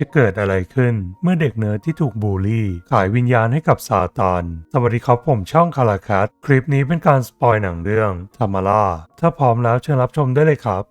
จะเกิดอะไรขึ้น เมื่อเด็กเนิร์ดที่ถูกบูลลี่ ขายวิญญาณให้กับซาตาน สวัสดีครับผมช่องคาราคัตคลิปนี้เป็นการสปอยหนังเรื่องธรรมาล่าถ้าพร้อมแล้วเชิญรับชมได้เลยครับ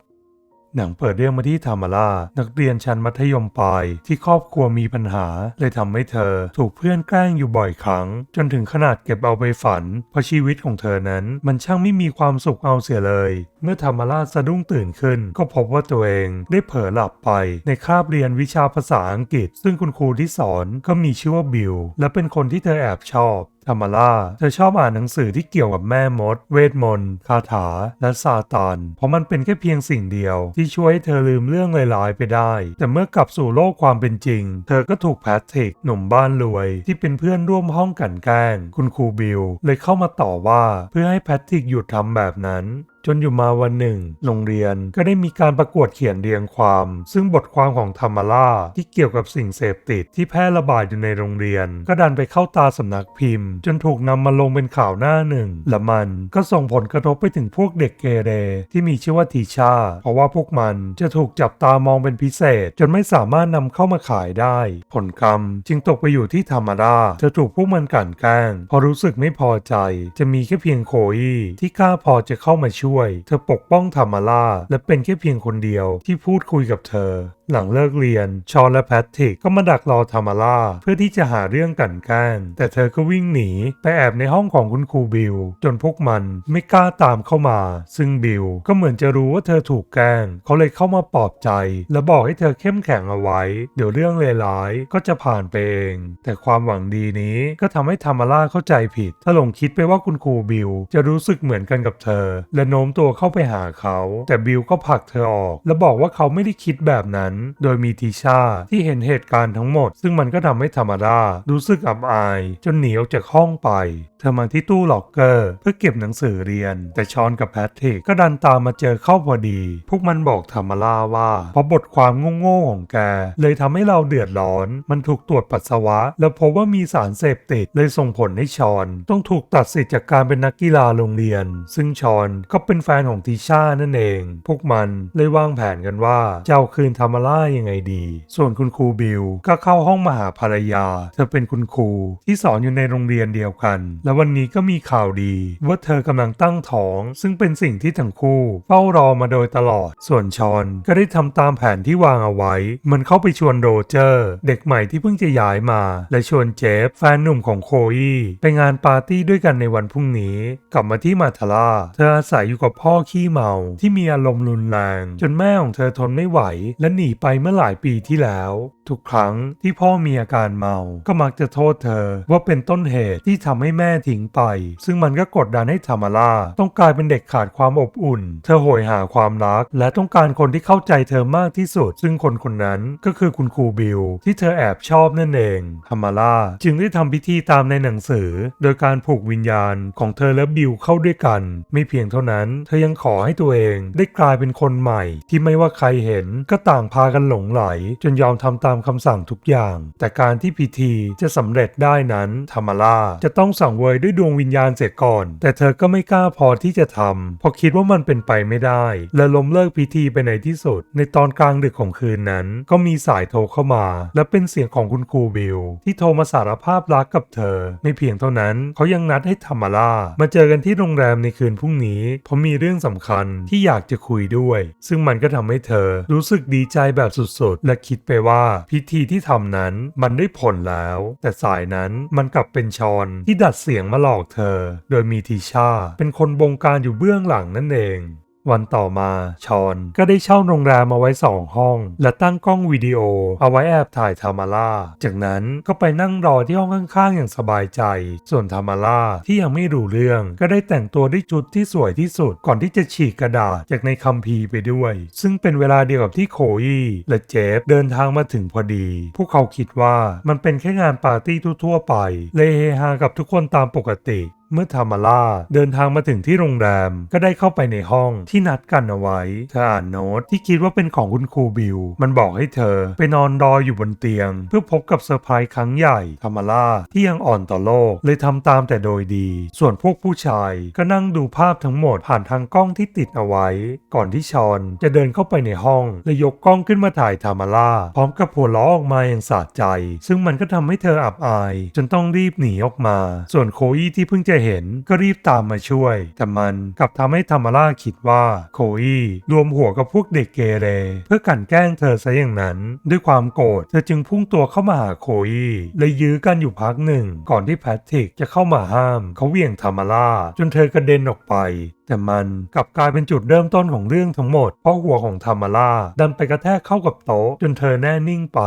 หนังเปิดเรื่องมาที่ธรรมาล่านักเรียนชั้นมัธยมปลายที่ครอบครัวมีปัญหา เลยทำให้เธอถูกเพื่อนแกล้งอยู่บ่อยครั้ง จนถึงขนาดเก็บเอาไปฝัน เพราะชีวิตของเธอนั้น มันช่างไม่มีความสุขเอาเสียเลย เมื่อธรรมาล่าสะดุ้งตื่นขึ้น ก็พบว่าตัวเองได้เผลอหลับไป ในคาบเรียนวิชาภาษาอังกฤษ ซึ่งคุณครูที่สอนก็มีชื่อว่าบิลและเป็นคนที่เธอแอบชอบ ธรรมล่าเธอชอบอ่านหนังสือที่เกี่ยวกับแม่มด เวทมนต์คาถา และซาตานเพราะมันเป็นแค่เพียงสิ่งเดียว ที่ช่วยให้เธอลืมเรื่องร้ายๆไปได้ แต่เมื่อกลับสู่โลกความเป็นจริง เธอก็ถูกแพทริกหนุ่มบ้านรวย ที่เป็นเพื่อนร่วมห้องกันแกล้ง คุณครูบิลเลยเข้ามาต่อว่าเพื่อให้แพทริกหยุดทำแบบนั้นจนอยู่มาวันหนึ่ง โรงเรียนก็ได้มีการประกวดเขียนเรียงความ ซึ่งบทความของธรรมาล่าที่เกี่ยวกับสิ่งเสพติดที่แพร่ระบาดอยู่ในโรงเรียน ก็ดันไปเข้าตาสำนักพิมพ์ จนถูกนำมาลงเป็นข่าวหน้าหนึ่ง และมันก็ส่งผลกระทบไปถึงพวกเด็กเกเร ที่มีชื่อว่าทีชา เพราะว่าพวกมันจะถูกจับตามองเป็นพิเศษ จนไม่สามารถนำเข้ามาขายได้ ผลกรรมจึงตกไปอยู่ที่ธรรมาล่าเธอถูกพวกมันกลั่นแกล้ง พอรู้สึกไม่พอใจ จะมีแค่เพียงโคอีที่กล้าพอจะเข้ามาช่วยเธอปกป้องธรรมาล่าและเป็นแค่เพียงคนเดียวที่พูดคุยกับเธอ หลังเลิกเรียน ชอนและแพทริกก็มาดักรอธรรมาล่าเพื่อที่จะหาเรื่องกันแกล้งแต่เธอก็วิ่งหนีไปแอบในห้องของคุณครูบิลจนพวกมันไม่กล้าตามเข้ามา ซึ่งบิลก็เหมือนจะรู้ว่าเธอถูกแกล้ง เขาเลยเข้ามาปลอบใจ และบอกให้เธอเข้มแข็งเอาไว้ เดี๋ยวเรื่องเลวร้ายก็จะผ่านไปเอง แต่ความหวังดีนี้ก็ทำให้ธรรมาล่าเข้าใจผิดถ้าหลงคิดไปว่าคุณครูบิลจะรู้สึกเหมือนกันกับเธอ และโน้มตัวเข้าไปหาเขา แต่บิลก็ผลักเธอออก และบอกว่าเขาไม่ได้คิดแบบนั้นโดยมีทีชาที่เห็นเหตุการณ์ทั้งหมด ซึ่งมันก็ทำให้ธรรมาล่ารู้สึกอับอาย จนหนีออกจากห้องไป เธอมาที่ตู้ล็อกเกอร์ เพื่อเก็บหนังสือเรียน แต่ชอนกับแพทริกก็ดันตามมาเจอเข้าพอดี พวกมันบอกธรรมาล่าว่าเพราะบทความโง่ๆของแก เลยทำให้เราเดือดร้อน มันถูกตรวจปัสสาวะ แล้วพบว่ามีสารเสพติดเลยส่งผลให้ชอน ต้องถูกตัดสิทธิ์จากการเป็นนักกีฬาโรงเรียน ซึ่งชอนก็เป็นแฟนของทีชานั่นเอง พวกมันเลยวางแผนกันว่าจะเอาคืนธรรมาล่ายังไงดี ส่วนคุณครูบิลก็เข้าห้องมาหาภรรยา เธอเป็นคุณครูที่สอนอยู่ในโรงเรียนเดียวกัน และวันนี้ก็มีข่าวดี ว่าเธอกำลังตั้งท้อง ซึ่งเป็นสิ่งที่ทั้งคู่เฝ้ารอมาโดยตลอด ส่วนชอนก็ได้ทำตามแผนที่วางเอาไว้ มันเข้าไปชวนโรเจอร์ เด็กใหม่ที่เพิ่งจะย้ายมา และชวนเจฟแฟนหนุ่มของโคอีไปงานปาร์ตี้ด้วยกันในวันพรุ่งนี้ กลับมาที่มาทาร่าเธออาศัยอยู่กับพ่อขี้เมาที่มีอารมณ์รุนแรง จนแม่ของเธอทนไม่ไหวและหนีไปเมื่อหลายปีที่แล้ว ทุกครั้งที่พ่อมีอาการเมา ก็มักจะโทษเธอว่าเป็นต้นเหตุที่ทำให้แม่ทิ้งไป ซึ่งมันก็กดดันให้ธรรมาล่าต้องกลายเป็นเด็กขาดความอบอุ่น เธอโหยหาความรัก และต้องการคนที่เข้าใจเธอมากที่สุด ซึ่งคนคนนั้นก็คือคุณครูบิลที่เธอแอบชอบนั่นเองธรรมาล่าจึงได้ทำพิธีตามในหนังสือ โดยการผูกวิญญาณของเธอและบิลเข้าด้วยกัน ไม่เพียงเท่านั้น เธอยังขอให้ตัวเองได้กลายเป็นคนใหม่ ที่ไม่ว่าใครเห็นก็ต่างพากันหลงไหล จนยอมทำตามคำสั่งทุกอย่าง แต่การที่พิธีจะสำเร็จได้นั้นธรรมาล่าจะต้องสั่งเวยด้วยดวงวิญญาณเสร็จก่อน แต่เธอก็ไม่กล้าพอที่จะทำเพราะคิดว่ามันเป็นไปไม่ได้ และล้มเลิกพิธีไปในที่สุด ในตอนกลางดึกของคืนนั้น ก็มีสายโทรเข้ามา และเป็นเสียงของคุณครูบิลที่โทรมาสารภาพรักกับเธอ ไม่เพียงเท่านั้นเขายังนัดให้ธรรมาล่ามาเจอกันที่โรงแรมในคืนพรุ่งนี้ เพราะมีเรื่องสำคัญที่อยากจะคุยด้วย ซึ่งมันก็ทำให้เธอรู้สึกดีใจแบบสุดๆ และคิดไปว่าพิธีที่ทำนั้นมันได้ผลแล้ว แต่สายนั้นมันกลับเป็นชอนที่ดัดเสียงมาหลอกเธอ โดยมีทีชาเป็นคนบงการอยู่เบื้องหลังนั่นเอง วันต่อมาชอน ก็ได้เช่าโรงแรมมาไว้สองห้อง และตั้งกล้องวิดีโอ เอาไว้แอบถ่ายธรรมาล่าจากนั้นก็ไปนั่งรอที่ห้องข้างๆ อย่างสบายใจ ส่วนธรรมาล่าที่ยังไม่รู้เรื่อง ก็ได้แต่งตัวด้วยชุดที่สวยที่สุด ก่อนที่จะฉีกกระดาษจากในคัมภีร์ไปด้วย ซึ่งเป็นเวลาเดียวกับที่โคอีและเจฟเดินทางมาถึงพอดี พวกเขาคิดว่ามันเป็นแค่งานปาร์ตี้ทั่วๆไปเลยเฮฮากับทุกคนตามปกติเมื่อธรรมาล่าเดินทางมาถึงที่โรงแรม ก็ได้เข้าไปในห้องที่นัดกันเอาไว้เธออ่านโน้ตที่คิดว่าเป็นของคุณครูบิล มันบอกให้เธอไปนอนรออยู่บนเตียง เพื่อพบกับเซอร์ไพรส์ครั้งใหญ่ธรรมาล่าที่ยังอ่อนต่อโลกเลยทำตามแต่โดยดี ส่วนพวกผู้ชายก็นั่งดูภาพทั้งหมดผ่านทางกล้องที่ติดเอาไว้ ก่อนที่ชอนจะเดินเข้าไปในห้องและยกกล้องขึ้นมาถ่ายธรรมาล่าพร้อมกับหัวล้อออกมาอย่างสะใจ ซึ่งมันก็ทำให้เธออับอาย จนต้องรีบหนีออกมา ส่วนโคอี้ที่เพิ่งจะเห็นก็รีบตามมาช่วย แต่มันกลับทำให้ธรรมาล่าคิดว่าโคอี้รวมหัวกับพวกเด็กเกเร เพื่อกันแกล้งเธอซะอย่างนั้น ด้วยความโกรธเธอจึงพุ่งตัวเข้ามาหาโคอี้และยื้อกันอยู่พักหนึ่ง ก่อนที่แพทริกจะเข้ามาห้าม เขาเหวี่ยงธรรมาล่าจนเธอกระเด็นออกไปแต่มันกลับกลายเป็นจุดเริ่มต้นของเรื่องทั้งหมด เพราะหัวของธรรมาล่าดันไปกระแทกเข้ากับโต๊ะ จนเธอแน่นิ่งไป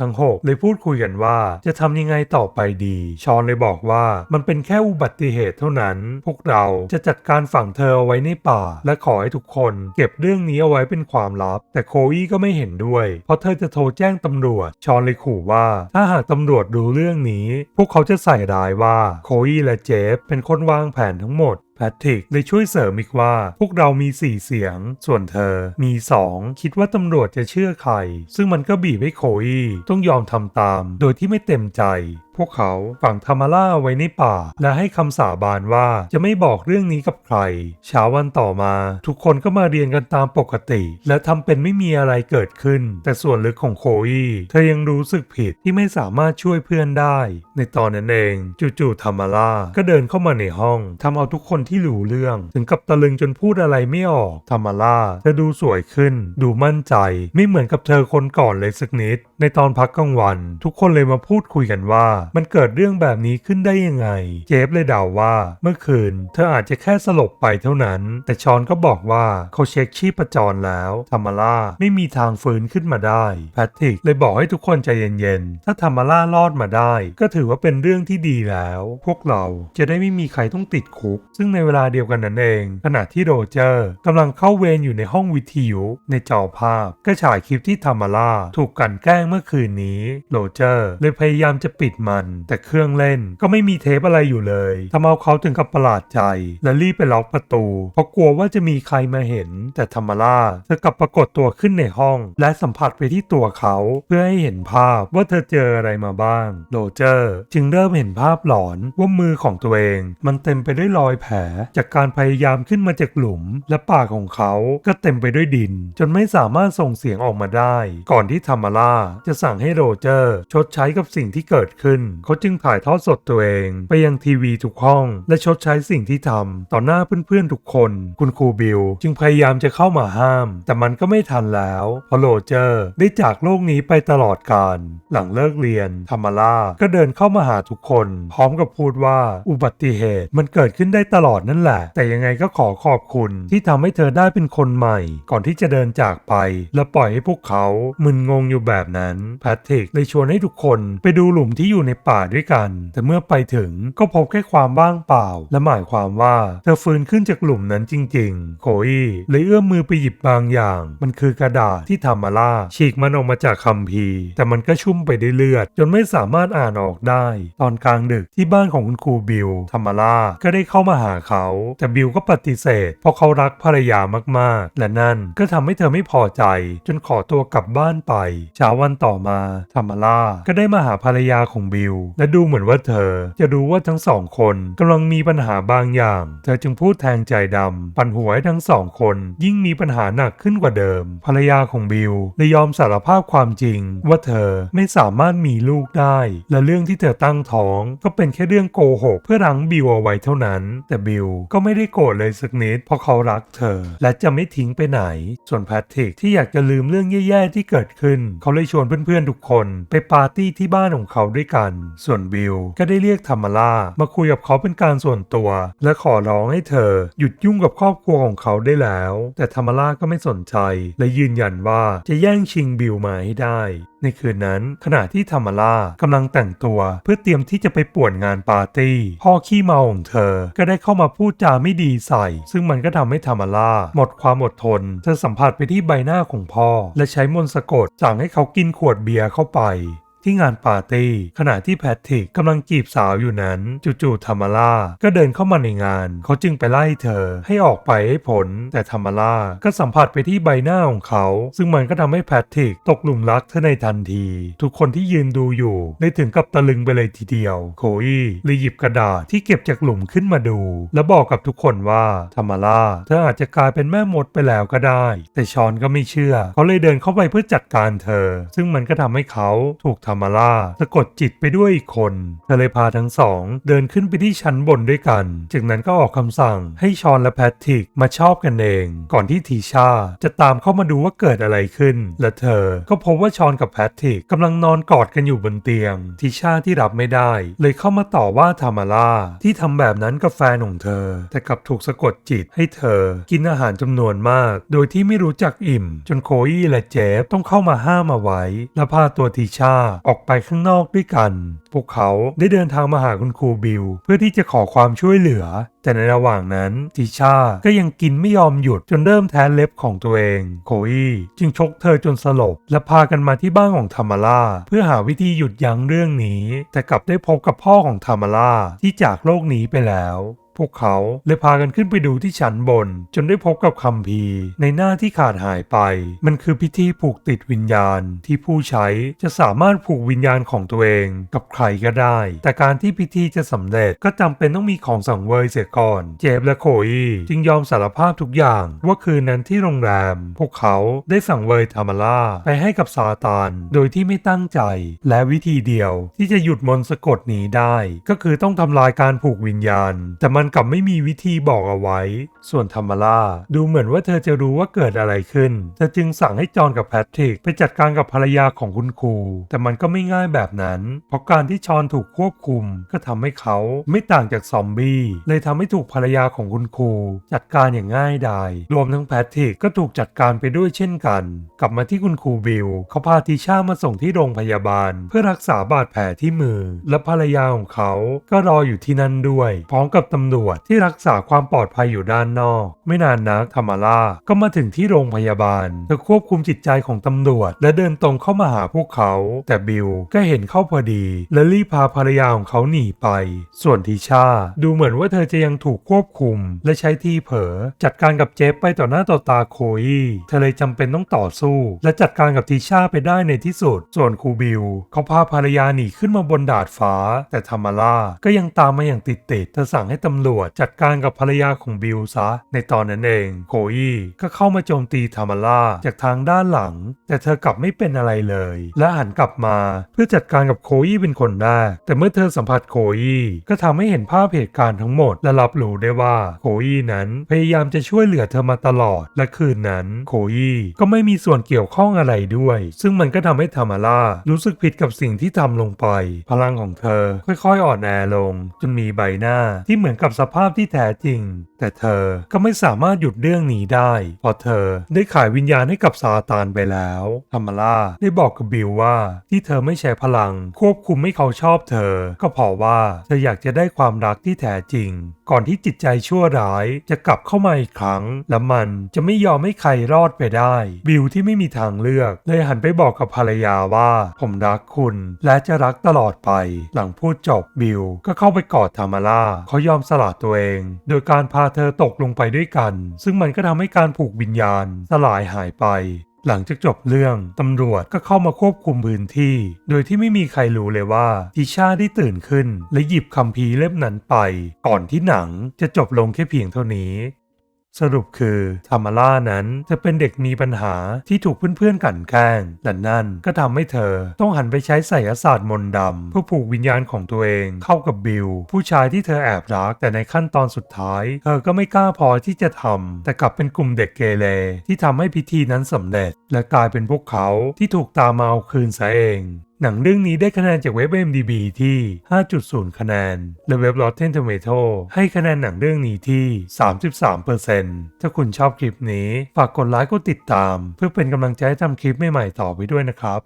ทั้งหกเลยพูดคุยกันว่าจะทำยังไงต่อไปดี ชอนเลยบอกว่ามันเป็นแค่อุบัติเหตุเท่านั้น พวกเราจะจัดการฝังเธอเอาไว้ในป่า และขอให้ทุกคนเก็บเรื่องนี้เอาไว้เป็นความลับ แต่โคอี้ก็ไม่เห็นด้วย เพราะเธอจะโทรแจ้งตำรวจ ชอนเลยขู่ว่า ถ้าหากตำรวจรู้เรื่องนี้ พวกเขาจะใส่ร้ายว่าโคอี้และเจฟเป็นคนวางแผนทั้งหมด แพทริกเลยช่วยเสริมอีกว่า พวกเรามีสี่เสียง ส่วนเธอมีสองคิดว่าตำรวจจะเชื่อใคร ซึ่งมันก็บีบให้โคอีต้องยอมทำตาม โดยที่ไม่เต็มใจ พวกเขาฝังธรรมาล่าไว้ในป่า และให้คำสาบานว่าจะไม่บอกเรื่องนี้กับใคร เช้าวันต่อมา ทุกคนก็มาเรียนกันตามปกติ และทำเป็นไม่มีอะไรเกิดขึ้น แต่ส่วนลึกของโคอี้เธอยังรู้สึกผิดที่ไม่สามารถช่วยเพื่อนได้ ในตอนนั้นเองจู่ๆธรรมาล่าก็เดินเข้ามาในห้องทำเอาทุกคนที่รู้เรื่อง ถึงกับตะลึงจนพูดอะไรไม่ออกธรรมาล่าเธอดูสวยขึ้น ดูมั่นใจ ไม่เหมือนกับเธอคนก่อนเลยสักนิด ในตอนพักกลางวัน ทุกคนเลยมาพูดคุยกันว่า มันเกิดเรื่องแบบนี้ขึ้นได้ยังไง เจฟเลยเดาว่า เมื่อคืน เธออาจจะแค่สลบไปเท่านั้น แต่ชอนก็บอกว่าเขาเช็คชีพจรแล้วธรรมาล่าไม่มีทางฟื้นขึ้นมาได้แพทริกเลยบอกให้ทุกคนใจเย็นๆ ถ้าธรรมาล่ารอดมาได้ ก็ถือว่าเป็นเรื่องที่ดีแล้ว พวกเราจะได้ไม่มีใครต้องติดคุก ซึ่งในเวลาเดียวกันนั้นเอง ขณะที่โรเจอร์กำลังเข้าเวรอยู่ในห้องวิทยุในจอภาพ ก็ฉายคลิปที่ธรรมาล่าถูกกันแกล้งเมื่อคืนนี้โรเจอร์เลยพยายามจะปิดมัน แต่เครื่องเล่นก็ไม่มีเทปอะไรอยู่เลยทำเอาเขาถึงกับประหลาดใจ และรีบไปล็อกประตู เพราะกลัวว่าจะมีใครมาเห็น แต่ธรรมาล่าเธอกลับปรากฏตัวขึ้นในห้อง และสัมผัสไปที่ตัวเขา เพื่อให้เห็นภาพว่าเธอเจออะไรมาบ้างโรเจอร์จึงเริ่มเห็นภาพหลอนว่ามือของตัวเอง มันเต็มไปด้วยรอยแผล จากการพยายามขึ้นมาจากหลุม และปากของเขาก็เต็มไปด้วยดิน จนไม่สามารถส่งเสียงออกมาได้ ก่อนที่ธรรมาล่าจะสั่งให้โรเจอร์ ชดใช้กับสิ่งที่เกิดขึ้น เขาจึงถ่ายทอดสดตัวเอง ไปยังทีวีทุกห้อง และชดใช้สิ่งที่ทำต่อหน้าเพื่อนๆทุกคน คุณครูบิลจึงพยายามจะเข้ามาห้าม แต่มันก็ไม่ทันแล้วเพราะโรเจอร์ได้จากโลกนี้ไปตลอดกาลหลังเลิกเรียนธรรมาล่าก็เดินเข้ามาหาทุกคน พร้อมกับพูดว่าอุบัติเหตุมันเกิดขึ้นได้ตลอดนั่นแหละ แต่ยังไงก็ขอขอบคุณที่ทำให้เธอได้เป็นคนใหม่ ก่อนที่จะเดินจากไป และปล่อยให้พวกเขามึนงงอยู่แบบนั้นแพทริกเลยชวนให้ทุกคนไปดูหลุมที่อยู่ในป่าด้วยกัน แต่เมื่อไปถึงก็พบแค่ความว่างเปล่า และหมายความว่าเธอฟื้นขึ้นจากหลุมนั้นจริง ๆ โคอี้เลยเอื้อมมือไปหยิบบางอย่าง มันคือกระดาษที่ธรรมาล่าฉีกมันออกมาจากคัมภีร์ แต่มันก็ชุ่มไปด้วยเลือด จนไม่สามารถอ่านออกได้ ตอนกลางดึกที่บ้านของคุณครูบิลธรรมาล่าก็ได้เข้ามาหาเขา แต่บิลก็ปฏิเสธ เพราะเขารักภรรยามากๆ และนั่นก็ทำให้เธอไม่พอใจ จนขอตัวกลับบ้านไปเช้าวันต่อมาธรรมาล่าก็ได้มาหาภรรยาของบิล และดูเหมือนว่าเธอ จะรู้ว่าทั้งสองคนกำลังมีปัญหาบางอย่าง เธอจึงพูดแทงใจดำปั่นหัวให้ทั้งสองคน ยิ่งมีปัญหาหนักขึ้นกว่าเดิม ภรรยาของบิลเลยยอมสารภาพความจริง ว่าเธอไม่สามารถมีลูกได้ และเรื่องที่เธอตั้งท้อง ก็เป็นแค่เรื่องโกหกเพื่อรั้งบิลเอาไว้เท่านั้น แต่บิลก็ไม่ได้โกรธเลยสักนิดเพราะเขารักเธอ และจะไม่ทิ้งไปไหน ส่วนแพทริกที่อยากจะลืมเรื่องแย่ๆที่เกิดขึ้น เขาเลยชวนเพื่อนๆทุกคนไปปาร์ตี้ที่บ้านของเขาด้วยกัน ส่วนบิลก็ได้เรียกธรรมาล่ามาคุยกับเขาเป็นการส่วนตัว และขอร้องให้เธอ หยุดยุ่งกับครอบครัวของเขาได้แล้ว แต่ธรรมาล่าก็ไม่สนใจ และยืนยันว่าจะแย่งชิงบิลมาให้ได้ในคืนนั้นขณะที่ธรรมาล่ากำลังแต่งตัว เพื่อเตรียมที่จะไปป่วนงานปาร์ตี้พ่อขี้เมาของเธอ ก็ได้เข้ามาพูดจาไม่ดีใส่ ซึ่งมันก็ทำให้ธรรมาล่าหมดความอดทนเธอสัมผัสไปที่ใบหน้าของพ่อ และใช้มนต์สะกดสั่งให้เขากินขวดเบียร์เข้าไป ที่งานปาร์ตี้ขณะที่แพทริกกำลังจีบสาวอยู่นั้นจู่ๆธรรมาล่าก็เดินเข้ามาในงาน เขาจึงไปไล่เธอให้ออกไปให้ผล แต่ธรรมาล่าก็สัมผัสไปที่ใบหน้าของเขา ซึ่งมันก็ทำให้แพทริกตกหลุมรักเธอในทันที ทุกคนที่ยืนดูอยู่ได้ถึงกับตะลึงไปเลยทีเดียว โคอี้เลยหยิบกระดาษที่เก็บจากหลุมขึ้นมาดู แล้วบอกกับทุกคนว่าธรรมาล่าเธออาจจะกลายเป็นแม่มดไปแล้วก็ได้ แต่ชอนก็ไม่เชื่อ เขาเลยเดินเข้าไปเพื่อจัดการเธอ ซึ่งมันก็ทำให้เขาถูกธรรมาล่าสะกดจิตไปด้วยอีกคนเธอเลยพาทั้งสอง เดินขึ้นไปที่ชั้นบนด้วยกัน จากนั้นก็ออกคำสั่งให้ชอนและแพทริกมาชอบกันเอง ก่อนที่ทีชาจะตามเข้ามาดูว่าเกิดอะไรขึ้น และเธอก็พบว่าชอนกับแพทริกกำลังนอนกอดกันอยู่บนเตียง ทีชาที่รับไม่ได้ เลยเข้ามาต่อว่าธรรมาล่าที่ทำแบบนั้นกับแฟนของเธอ แต่กลับถูกสะกดจิตให้เธอ กินอาหารจำนวนมาก โดยที่ไม่รู้จักอิ่ม จนโคอี้และเจฟต้องเข้ามาห้ามเอาไว้ และพาตัวทีชาออกไปข้างนอกด้วยกัน พวกเขาได้เดินทางมาหาคุณครูบิล เพื่อที่จะขอความช่วยเหลือ แต่ในระหว่างนั้นทิชาก็ยังกินไม่ยอมหยุดจนเริ่มแท้เล็บของตัวเอง โคอี้จึงชกเธอจนสลบ และพากันมาที่บ้านของธรรมาล่าเพื่อหาวิธีหยุดยั้งเรื่องนี้ แต่กลับได้พบกับพ่อของธรรมาล่าที่จากโลกนี้ไปแล้ว พวกเขาเลยพากันขึ้นไปดูที่ชั้นบน จนได้พบกับคัมภีในหน้าที่ขาดหายไป มันคือพิธีผูกติดวิญญาณที่ผู้ใช้จะสามารถผูกวิญญาณของตัวเองกับใครก็ได้ แต่การที่พิธีจะสำเร็จก็จำเป็นต้องมีของสังเวยเสียก่อน เจฟและโคอีจึงยอมสารภาพทุกอย่าง ว่าคืนนั้นที่โรงแรม พวกเขาได้สั่งเวยธรรมาล่าไปให้กับซาตาน โดยที่ไม่ตั้งใจ และวิธีเดียวที่จะหยุดมนต์สะกดนี้ได้ ก็คือต้องทำลายการผูกวิญญาณ แต่มันกลับไม่มีวิธีบอกเอาไว้ ส่วนธรรมาล่าดูเหมือนว่าเธอจะรู้ว่าเกิดอะไรขึ้น เธอจึงสั่งให้จอนกับแพทริก ไปจัดการกับภรรยาของคุณครู แต่มันก็ไม่ง่ายแบบนั้น เพราะการที่ชอนถูกควบคุม ก็ทำให้เขาไม่ต่างจากซอมบี้ เลยทำให้ถูกภรรยาของคุณครู จัดการอย่างง่ายดาย รวมทั้งแพทริกก็ถูกจัดการไปด้วยเช่นกัน กลับมาที่คุณครูบิล เขาพาทิชามาส่งที่โรงพยาบาล เพื่อรักษาบาดแผลที่มือ และภรรยาของเขาก็รออยู่ที่นั่นด้วย พร้อมกับตำรวจที่รักษาความปลอดภัยอยู่ด้านนอก ไม่นานนักธรรมาล่าก็มาถึงที่โรงพยาบาลเธอควบคุมจิตใจของตำรวจ และเดินตรงเข้ามาหาพวกเขา แต่บิลก็เห็นเข้าพอดี และรีบพาภรรยาของเขาหนีไป ส่วนทิชาดูเหมือนว่าเธอจะยังถูกควบคุม และใช้ที่เผลอจัดการกับเจฟไปต่อหน้าต่อตาโคอี้เธอเลยจำเป็นต้องต่อสู้ และจัดการกับทิชาไปได้ในที่สุด ส่วนครูบิลเขาพาภรรยาหนีขึ้นมาบนดาดฟ้า แต่ธรรมาล่าก็ยังตามมาอย่างติดติดๆเธอสั่งให้ตำรวจจัดการกับภรรยาของบิลซะ ในตอนนั้นเองโคอี้ก็เข้ามาโจมตีธรรมาล่าจากทางด้านหลัง แต่เธอกลับไม่เป็นอะไรเลย และหันกลับมาเพื่อจัดการกับโคอี้เป็นคนแรกแต่เมื่อเธอสัมผัสโคอี้ก็ทำให้เห็นภาพเหตุการณ์ทั้งหมด และรับรู้ได้ว่าโคอี้นั้นพยายามจะช่วยเหลือเธอมาตลอด และคืนนั้นโคอี้ก็ไม่มีส่วนเกี่ยวข้องอะไรด้วย ซึ่งมันก็ทำให้ธรรมาล่ารู้สึกผิดกับสิ่งที่ทำลงไป พลังของเธอค่อยๆอ่อนแอลง จนมีใบหน้าที่เหมือนกับสภาพที่แท้จริง แต่เธอก็ไม่สามารถหยุดเรื่องนี้ได้เพราะเธอได้ขายวิญญาณให้กับซาตานไปแล้วธรรมาล่าได้บอกกับบิลว่าที่เธอไม่ใช้พลัง ควบคุมให้เขาชอบเธอ ก็เพราะว่าเธออยากจะได้ความรักที่แท้จริง ก่อนที่จิตใจชั่วร้ายจะกลับเข้ามาอีกครั้ง และมันจะไม่ยอมให้ใครรอดไปได้ บิลที่ไม่มีทางเลือกเลยหันไปบอกกับภรรยาว่า ผมรักคุณ และจะรักตลอดไป หลังพูดจบบิลก็เข้าไปกอดธรรมาล่าเขายอมสละตัวเอง โดยการพาเธอตกลงไปด้วยกัน ซึ่งมันก็ทำให้การผูกวิญญาณสลายหายไป หลังจากจบเรื่อง ตำรวจก็เข้ามาควบคุมพื้นที่ โดยที่ไม่มีใครรู้เลยว่าทิชาได้ตื่นขึ้น และหยิบคัมภีร์เล่มนั้นไป ก่อนที่หนังจะจบลงแค่เพียงเท่านี้ สรุปคือธรรมาล่านั้นเธอเป็นเด็กมีปัญหาที่ถูกเพื่อนๆกลั่นแกล้งและนั่นก็ทำให้เธอต้องหันไปใช้ไสยศาสตร์มนต์ดำเพื่อผูกวิญญาณของตัวเองเข้ากับบิลผู้ชายที่เธอแอบรัก แต่ในขั้นตอนสุดท้าย เธอก็ไม่กล้าพอที่จะทำแต่กลับเป็นกลุ่มเด็กเกเรที่ทำให้พิธีนั้นสำเร็จ และกลายเป็นพวกเขาที่ถูกตามมาเอาคืนซะเอง หนังเรื่องนี้ได้คะแนนจากเว็บ MDB ที่ 5.0 คะแนน และเว็บ Rotten Tomato ให้คะแนนหนังเรื่องนี้ที่ 33%ถ้าคุณชอบคลิปนี้ ฝากกดไลค์กดติดตาม เพื่อเป็นกำลังใจให้ทำคลิปใหม่ๆต่อไปด้วยนะครับ